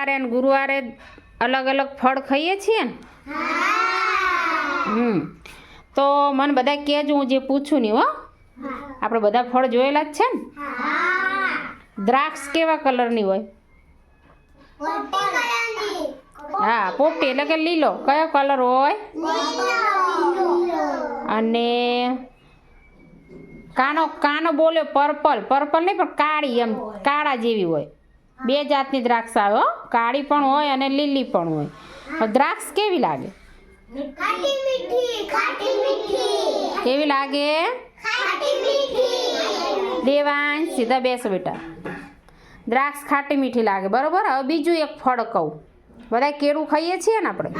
મંગળવારે અને ગુરુવારે અલગ અલગ ફળ ખાઈએ છીએ ને? હમ. તો મને બધા કહેજો, હું જે પૂછું નહીં હો. આપણે બધા ફળ જોયેલા જ છે ને? દ્રાક્ષ કેવા કલરની હોય? હા, પોપટી એટલે કે લીલો. કયો કલર હોય? અને કાનો કાનો બોલ્યો પર્પલ. પર્પલ નહીં, પણ કાળી એમ, કાળા જેવી હોય. બે જાતની દ્રાક્ષ આવે હો. કાળી પણ હોય અને લીલી પણ હોય. દ્રાક્ષ કેવી લાગે? કેવી લાગે? દેવાંશ સીધા બેસો બેટા. દ્રાક્ષ ખાટી મીઠી લાગે બરોબર? હવે બીજું એક ફળ કહું. બધા કેળું ખાઈએ છીએ ને આપણે?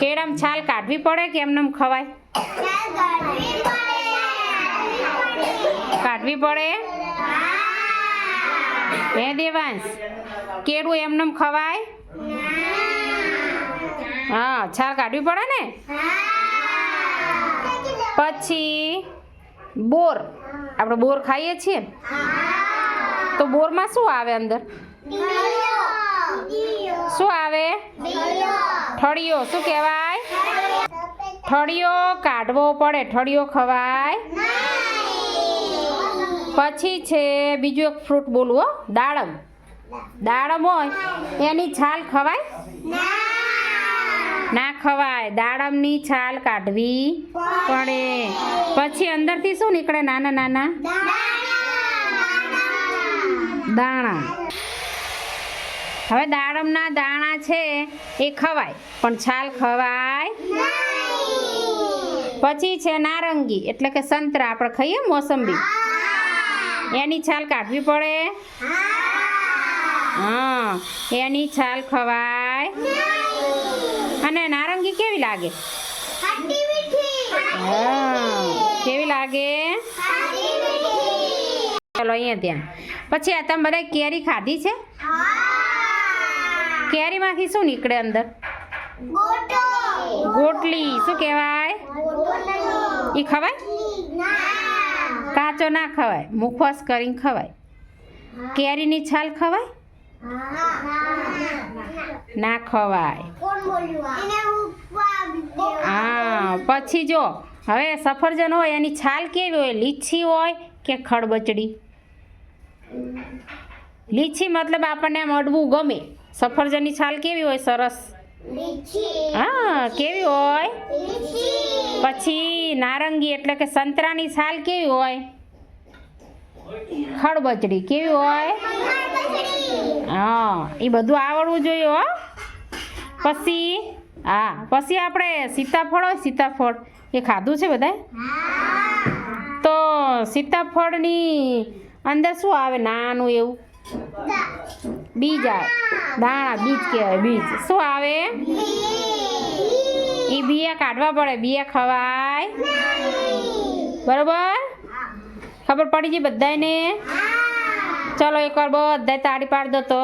કેળામાં છાલ કાઢવી પડે કે એમને એમ ખવાય? કાઢવી પડે? હે દેવાંશ, કેળું એમનેમ ખવાય? હા, છાલ કાઢવી પડે ને? પછી બોર, આપણે બોર ખાઈએ છીએ. તો બોરમાં શું આવે અંદર? શું આવે? ઠળિયો. શું કહેવાય? ઠળિયો કાઢવો પડે, ઠળિયો ખવાય. પછી છે બીજું એક ફ્રૂટ બોલવો દાડમ. દાડમ હોય એની છાલ ખવાય? ના ખવાય. દાડમની છાલ કાઢવી પડે. પછી અંદરથી શું નીકળે નાના નાના? દાણા. હવે દાડમના દાણા છે એ ખવાય પણ છાલ ખવાય પછી છે નારંગી એટલે કે સંતરા આપણે ખાઈએ મોસંબી. એની છાલ કાઢવી પડે? હા. એની છાલ ખવાય. અને નારંગી કેવી લાગે? કેવી લાગે? ચલો અહીંયા ત્યાં પછી આ તમે બધા કેરી ખાધી છે? કેરીમાંથી શું નીકળે અંદર? ગોટલી શું કહેવાય? એ ખવાય? કાચો ના ખવાય. મુખવાસ કરીને ખવાય. કેરીની છાલ ખવાય? ના ખવાય. હા પછી જો હવે સફરજન હોય એની છાલ કેવી હોય? લીછી હોય કે ખડબચડી? લીછી મતલબ આપણને આમ અડવું ગમે. સફરજનની છાલ કેવી હોય? સરસ. હા કેવી હોય? પછી નારંગી એટલે કે સંતરાની છાલ કેવી હોય? ખડબચડી કેવી હોય? હા એ બધું આવડવું જોઈએ હો. પછી હા પછી આપણે સીતાફળ હોય સીતાફળ. એ ખાધું છે બધાએ તો સીતાફળની અંદર શું આવે? નાનું એવું? બીજ આવે. દાણા બીજ કહેવાય બીજ. શું આવે? એ બિયા કાઢવા પડે. બિયા ખવાય. બરોબર? ખબર પડી ગઈ બધાને ચલો એકવાર બધા તાળી પાડ દો તો.